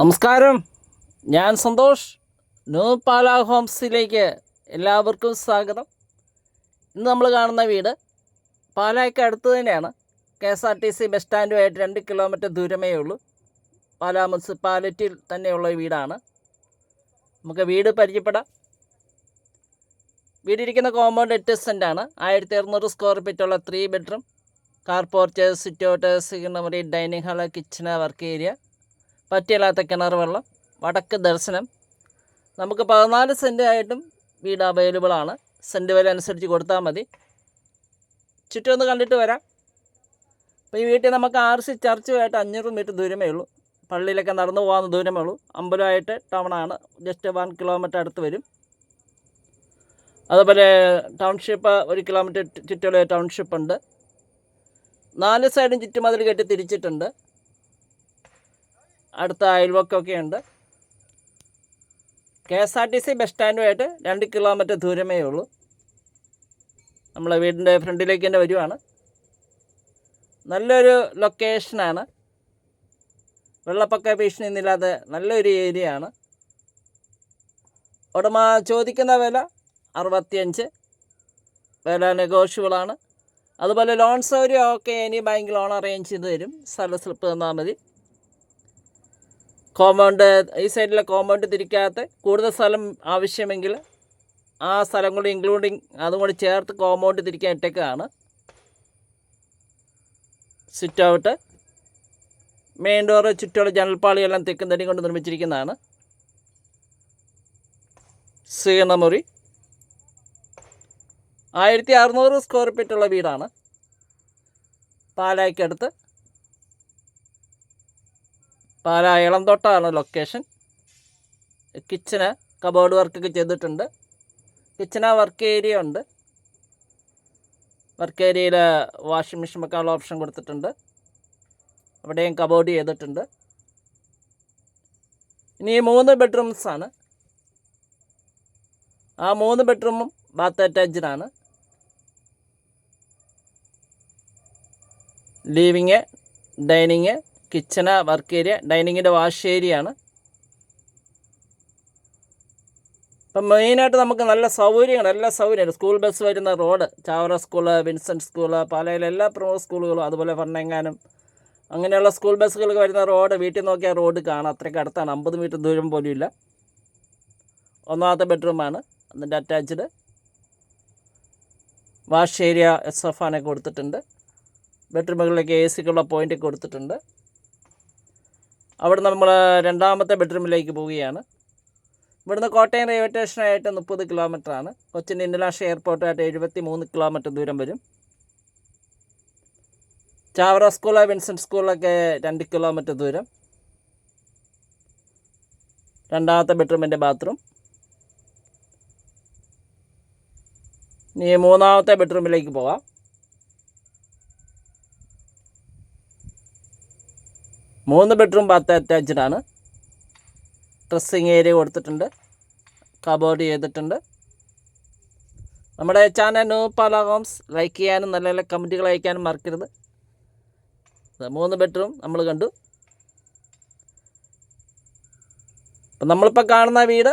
നമസ്കാരം. ഞാൻ സന്തോഷ്. ന്യൂ പാല ഹോംസിലേക്ക് എല്ലാവർക്കും സ്വാഗതം. ഇന്ന് നമ്മൾ കാണുന്ന വീട് പാലായ്ക്ക് അടുത്ത് തന്നെയാണ്. K S R T C bus സ്റ്റാൻഡുമായിട്ട് രണ്ട് കിലോമീറ്റർ ദൂരമേ ഉള്ളൂ. പാലാ മുനിസിപ്പാലിറ്റിയിൽ തന്നെയുള്ള വീടാണ്. നമുക്ക് വീട് പരിചയപ്പെടാം. വീടിരിക്കുന്ന കോമ്പൗണ്ട് എട്ട് സെന്റാണ് ആയിരത്തി അറുന്നൂറ് square ഫീറ്റുള്ള three bedroom car porch sit out സിഗ്നമറി dining hall kitchen work area പറ്റിയല്ലാത്ത കിണർ വെള്ളം വടക്ക് ദർശനം. നമുക്ക് പതിനാല് സെന്റ് ആയിട്ടും വീട് അവൈലബിൾ ആണ്. സെന്റ് വില അനുസരിച്ച് കൊടുത്താൽ മതി. ചുറ്റും ഒന്ന് കണ്ടിട്ട് വരാം. അപ്പോൾ ഈ വീട്ടിൽ നമുക്ക് ആർ സി ചർച്ചുമായിട്ട് അഞ്ഞൂറ് മീറ്റർ ദൂരമേ ഉള്ളൂ. പള്ളിയിലൊക്കെ നടന്നു പോകാവുന്ന ദൂരമേ ഉള്ളൂ. അമ്പലമായിട്ട് ടൗണാണ്. ജസ്റ്റ് വൺ കിലോമീറ്റർ അടുത്ത് വരും. അതുപോലെ ടൗൺഷിപ്പ് ഒരു കിലോമീറ്റർ ചുറ്റുള്ള ടൗൺഷിപ്പ് ഉണ്ട്. നാല് സൈഡും ചുറ്റുമതിൽ കെട്ടി തിരിച്ചിട്ടുണ്ട്. അടുത്ത അയൽവക്കമൊക്കെ ഉണ്ട്. K S R T C bus സ്റ്റാൻഡുമായിട്ട് രണ്ട് കിലോമീറ്റർ ദൂരമേ ഉള്ളൂ. നമ്മളെ വീടിന്റെ ഫ്രണ്ടിലേക്ക് തന്നെ വരുവാണ്. നല്ലൊരു ലൊക്കേഷനാണ്. വെള്ളപ്പൊക്ക ഭീഷണി ഒന്നുമില്ലാതെ നല്ലൊരു ഏരിയ ആണ് ഉടമ ചോദിക്കുന്ന വില അറുപത്തിയഞ്ച്. വില നെഗോഷ്യബിളാണ്. അതുപോലെ ലോൺ സൗകര്യം ഒക്കെ ഇനി ബാങ്ക് ലോൺ അറേഞ്ച് ചെയ്ത് തരും. സ്ഥല സ്ലിപ്പ് തന്നാൽ മതി. കോമ്പൗണ്ട് ഈ സൈഡിലെ കോമ്പൗണ്ട് തിരിക്കാത്ത കൂടുതൽ സ്ഥലം ആവശ്യമെങ്കിൽ ആ സ്ഥലം കൂടി ഇൻക്ലൂഡിങ് അതും കൂടി ചേർത്ത് കോമ്പൗണ്ട് തിരിക്കാൻ ഇട്ടേക്കാണ്. സിറ്റ് ഔട്ട് മെയിൻ ഡോറ് ചുറ്റുള്ള ജനൽപ്പാളിയെല്ലാം തെക്കും തടി കൊണ്ട് നിർമ്മിച്ചിരിക്കുന്നതാണ്. സ്വീകരണമുറി ആയിരത്തി അറുന്നൂറ് സ്ക്വയർ ഫീറ്റുള്ള വീടാണ്. പാലായ്ക്കടുത്ത്. പാല ഇളംതൊട്ടാണ് ലൊക്കേഷൻ കിച്ചന് കബോർഡ് വർക്കൊക്കെ ചെയ്തിട്ടുണ്ട്. കിച്ചന വർക്ക് ഏരിയ ഉണ്ട്. വർക്ക് ഏരിയയിൽ വാഷിംഗ് മെഷീൻ വെക്കാനുള്ള ഓപ്ഷൻ കൊടുത്തിട്ടുണ്ട്. അവിടെയും കബോർഡ് ചെയ്തിട്ടുണ്ട്. ഇനി മൂന്ന് ബെഡ്റൂംസ് ആണ്. ആ മൂന്ന് ബെഡ്റൂമും bath അറ്റാച്ച്ഡാണ് living dining kitchen work area ഡൈനിങ്ങിന്റെ wash area ആണ് ഇപ്പം മെയിനായിട്ട് നമുക്ക് നല്ല സൗകര്യങ്ങൾ എല്ലാ സൗകര്യമുണ്ട് സ്കൂൾ ബസ് വരുന്ന road Chavara school Vincent school പാലയിലെ എല്ലാ പ്രമുഖ സ്കൂളുകളും അതുപോലെ ഭരണങ്ങാനും അങ്ങനെയുള്ള സ്കൂൾ ബസ്സുകൾക്ക് വരുന്ന റോഡ് വീട്ടിൽ നോക്കിയാൽ റോഡ് കാണാം. അത്രയ്ക്ക് അടുത്താണ്. അമ്പത് മീറ്റർ ദൂരം പോലും ഇല്ല ഒന്നാമത്തെ ബെഡ്റൂമാണ്. അതിന്റെ attached. Wash area S F ആനൊക്കെ കൊടുത്തിട്ടുണ്ട്. ബെഡ്റൂമുകളിലേക്ക് എ സിക്കുള്ള പോയിന്റ് കൊടുത്തിട്ടുണ്ട്. അവിടെ നമ്മൾ രണ്ടാമത്തെ ബെഡ്റൂമിലേക്ക് പോവുകയാണ്. ഇവിടുന്ന് കോട്ടയം റെയിൽവേ സ്റ്റേഷനായിട്ട് മുപ്പത് കിലോമീറ്റർ ആണ് കൊച്ചിൻ ഇന്റർനാഷണൽ എയർപോർട്ടായിട്ട് എഴുപത്തി മൂന്ന് കിലോമീറ്റർ ദൂരം വരും. ചാവറ സ്കൂൾ വിൻസെന്റ് സ്കൂളിലൊക്കെ രണ്ട് കിലോമീറ്റർ ദൂരം. രണ്ടാമത്തെ ബെഡ്റൂമിന്റെ ബാത്റൂം. ഇനി മൂന്നാമത്തെ ബെഡ്റൂമിലേക്ക് പോകാം മൂന്ന് ബെഡ്റൂം ബാത്ത് അറ്റാച്ച്ഡ് ആണ്. ഡ്രസ്സിങ് ഏരിയ കൊടുത്തിട്ടുണ്ട്. കബോർഡ് ചെയ്തിട്ടുണ്ട്. നമ്മുടെ channel new Pala homes like ചെയ്യാനും നല്ല നല്ല കമന്റുകൾ അയക്കാനും മറക്കരുത്. മൂന്ന് ബെഡ്റൂം നമ്മൾ കണ്ടു. അപ്പം നമ്മളിപ്പോൾ കാണുന്ന വീട്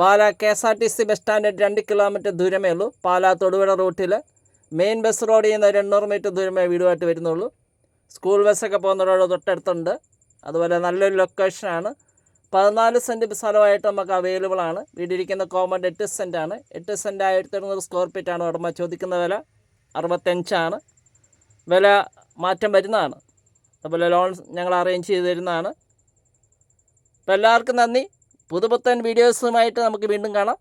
Pala K S R T C bus stand രണ്ട് കിലോമീറ്റർ ദൂരമേ ഉള്ളൂ. പാല തൊടുപുഴ റൂട്ടിൽ മെയിൻ ബസ് റോഡിൽ നിന്ന് ഒരു എണ്ണൂറ് മീറ്റർ ദൂരമേ വീടുമായിട്ട് വരുന്നുള്ളൂ. സ്കൂൾ ബസ്സൊക്കെ പോകുന്ന റോഡ് തൊട്ടടുത്തുണ്ട്. അതുപോലെ നല്ലൊരു ലൊക്കേഷനാണ്. പതിനാല് സെന്റ് സ്ഥലമായിട്ട് നമുക്ക് അവൈലബിൾ ആണ്. വീടിരിക്കുന്ന കോമ്പൗണ്ട് എട്ട് സെന്റാണ് എട്ട് സെന്റ് ആയിരത്തി എണ്ണൂറ് സ്ക്വയർ ഫീറ്റാണ് ഉടമ ചോദിക്കുന്ന വില. അറുപത്തഞ്ചാണ് വില മാറ്റം വരുന്നതാണ്. അതുപോലെ ലോൺ ഞങ്ങൾ അറേഞ്ച് ചെയ്ത് തരുന്നതാണ്. അപ്പോൾ എല്ലാവർക്കും നന്ദി. പുതുപുത്തൻ വീഡിയോസുമായിട്ട് നമുക്ക് വീണ്ടും കാണാം.